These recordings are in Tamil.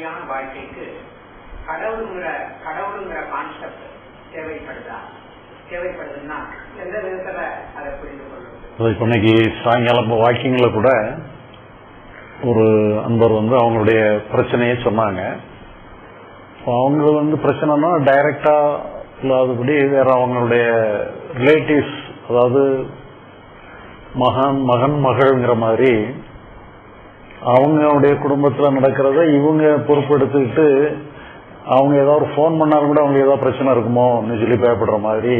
மகிழ்ச்சியான வாழ்க்கைக்கு கடவுளுங்கிற கடவுளுங்கிற கான்செப்ட் தேவைப்படுதா? தேவைப்படுதுன்னா எந்த விதத்துல அதை புரிந்து கொள்வது? அது இன்னைக்கு சாயங்காலம் வாக்கிங்கில் கூட ஒரு அன்பர் வந்து அவங்களுடைய பிரச்சனையை சொன்னாங்க. அவங்க வந்து பிரச்சனைனா டைரக்டா இல்லாதபடி வேற அவங்களுடைய ரிலேட்டிவ்ஸ் அதாவது மகன் மகன் மகள்ங்கிற மாதிரி அவங்களுடைய குடும்பத்தில் நடக்கிறத இவங்க பொறுப்பெடுத்துக்கிட்டு அவங்க ஏதாவது ஃபோன் பண்ணாலும் கூட அவங்களுக்கு ஏதாவது பிரச்சனை இருக்குமோன்னு சொல்லி பயப்படுற மாதிரி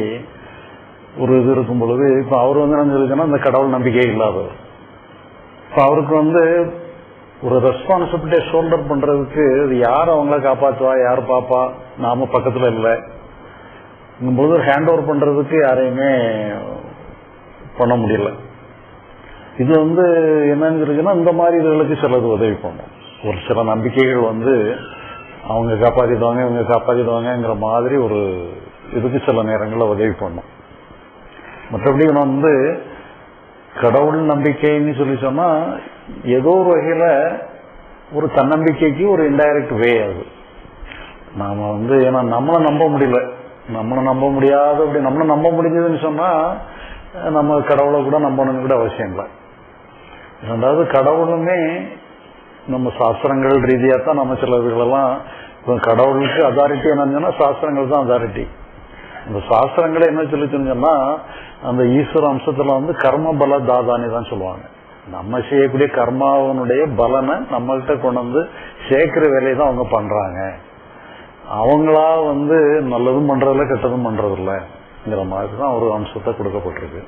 ஒரு இது இருக்கும் பொழுது இப்போ அவர் வந்து என்ன சொல்லிச்சுன்னா இந்த கடவுள் நம்பிக்கை இல்லாதவர். இப்போ அவருக்கு வந்து ஒரு ரெஸ்பான்சிபிலிட்டியை ஷோல்டர் பண்ணுறதுக்கு அது யார் அவங்கள காப்பாற்றுவா யார் பாப்பா நாம பக்கத்தில் இல்லை. பொழுது ஹேண்ட் ஓவர் பண்ணுறதுக்கு யாரையுமே பண்ண முடியல. இது வந்து என்னன்னு இருக்குன்னா இந்த மாதிரி இதுகளுக்கு சிலது உதவி பண்ணும். ஒரு சில நம்பிக்கைகள் வந்து அவங்க காப்பாற்றிடுவாங்க இவங்க காப்பாற்றிடுவாங்கங்கிற மாதிரி ஒரு இதுக்கு சில நேரங்களில் உதவி பண்ணும். மற்றபடி நான் வந்து கடவுள் நம்பிக்கைன்னு சொல்லி சொன்னால் ஏதோ ஒரு வகையில் ஒரு தன்னம்பிக்கைக்கு ஒரு இன்டைரக்ட் வே அது. நாம் வந்து ஏன்னா நம்மளை நம்ப முடியல. நம்மளை நம்ப முடியாத அப்படி நம்மளை நம்ப முடிஞ்சதுன்னு சொன்னால் நம்ம கடவுளை கூட நம்பணும்னு கூட அவசியம் இல்லை. ரெண்டாவது கடவுளுமே நம்ம சாஸ்திரங்கள் ரீதியாக தான் நம்ம சில இதுகளெல்லாம் இப்போ கடவுளுக்கு அதாரிட்டி என்னன்னு சாஸ்திரங்கள் தான் அதாரிட்டி இந்த சாஸ்திரங்களை என்ன சொல்லிச்சுன்னு சொன்னா அந்த ஈஸ்வர அம்சத்துல வந்து கர்ம பல தாதானி தான் சொல்லுவாங்க. நம்ம செய்யக்கூடிய கர்மாவனுடைய பலனை நம்மள்கிட்ட கொண்டு வந்து சேர்க்கிற வேலையை தான் அவங்க பண்றாங்க. அவங்களா வந்து நல்லதும் பண்றதில்ல கெட்டதும் பண்றதில்லைங்கிற மாதிரி தான் ஒரு அம்சத்தை கொடுக்கப்பட்டிருக்கு.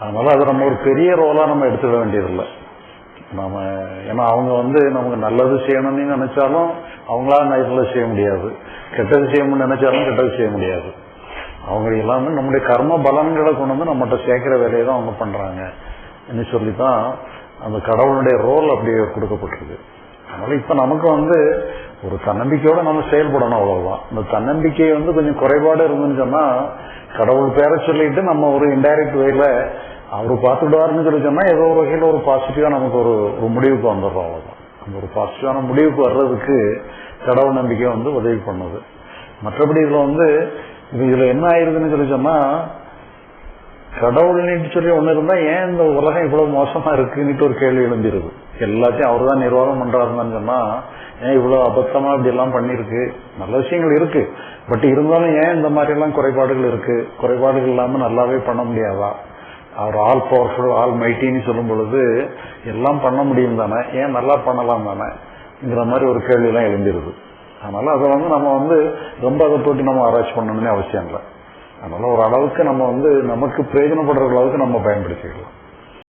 அதனால அது நம்ம ஒரு பெரிய ரோலா நம்ம எடுத்துட வேண்டியதில்லை. நம்ம ஏன்னா அவங்க வந்து நமக்கு நல்லது செய்யணும்னு நினைச்சாலும் அவங்களால நல்லது செய்ய முடியாது. கெட்டது செய்யணும்னு நினைச்சாலும் கெட்டது செய்ய முடியாது. அவங்க எல்லாமே நம்முடைய கர்ம பலன்களை கொண்டு வந்து நம்மகிட்ட சேர்க்கிற வேலையை தான் அவங்க பண்றாங்க. என்று சொல்லித்தான் அந்த கடவுளுடைய ரோல் அப்படியே கொடுக்கப்பட்டிருக்கு. அதனால இப்ப நமக்கு வந்து ஒரு தன்னம்பிக்கையோட நம்ம செயல்படணும் அவ்வளவுதான். இந்த தன்னம்பிக்கை வந்து கொஞ்சம் குறைபாடு இருந்துன்னு சொன்னா கடவுள் பேரை சொல்லிட்டு நம்ம ஒரு இன்டைரக்ட் வேல அவர் பார்த்துடுவாருன்னு சொல்லி சொன்னா ஏதோ ஒரு வகையில் ஒரு பாசிட்டிவா நமக்கு ஒரு ஒரு முடிவுக்கு வந்துடுறோம் அவ்வளவுதான். அந்த ஒரு பாசிட்டிவான முடிவுக்கு வர்றதுக்கு கடவுள் நம்பிக்கை வந்து உதவி பண்ணுது. மற்றபடி இதுல வந்து இது இதுல என்ன ஆயிருதுன்னு சொல்லி சொன்னா கடவுள்னு சொல்லி ஒண்ணு இருந்தா ஏன் இந்த உலகம் இவ்வளவு மோசமா இருக்குன்னுட்டு ஒரு கேள்வி எழுந்திருது எல்லாத்தையும் அவர் தான் நிர்வாகம் பண்றாருன்னு சொன்னா ஏன் இவ்வளவு அபத்தமா இப்படி எல்லாம் பண்ணிருக்கு நல்ல விஷயங்கள் இருக்கு. பட் இருந்தாலும் ஏன் இந்த மாதிரி எல்லாம் குறைபாடுகள் இருக்கு? குறைபாடுகள் இல்லாம நல்லாவே பண்ண முடியாதா? அவர் ஆல் பவர்ஃபுல் ஆல் மைட்டின்னு சொல்லும் பொழுது எல்லாம் பண்ண முடியும் தானே? ஏன் நல்லா பண்ணலாம் தானேங்கிற மாதிரி ஒரு கேள்வி எழுந்திருது. அதனால அதை வந்து நம்ம வந்து ரொம்ப அதை போட்டு நம்ம ஆராய்ச்சி பண்ணணும்னு அவசியம் இல்லை. அதனால ஒரு அளவுக்கு நம்ம வந்து நமக்கு பிரயோஜனப்படுற அளவுக்கு நம்ம பயன்படுத்திக்கலாம்.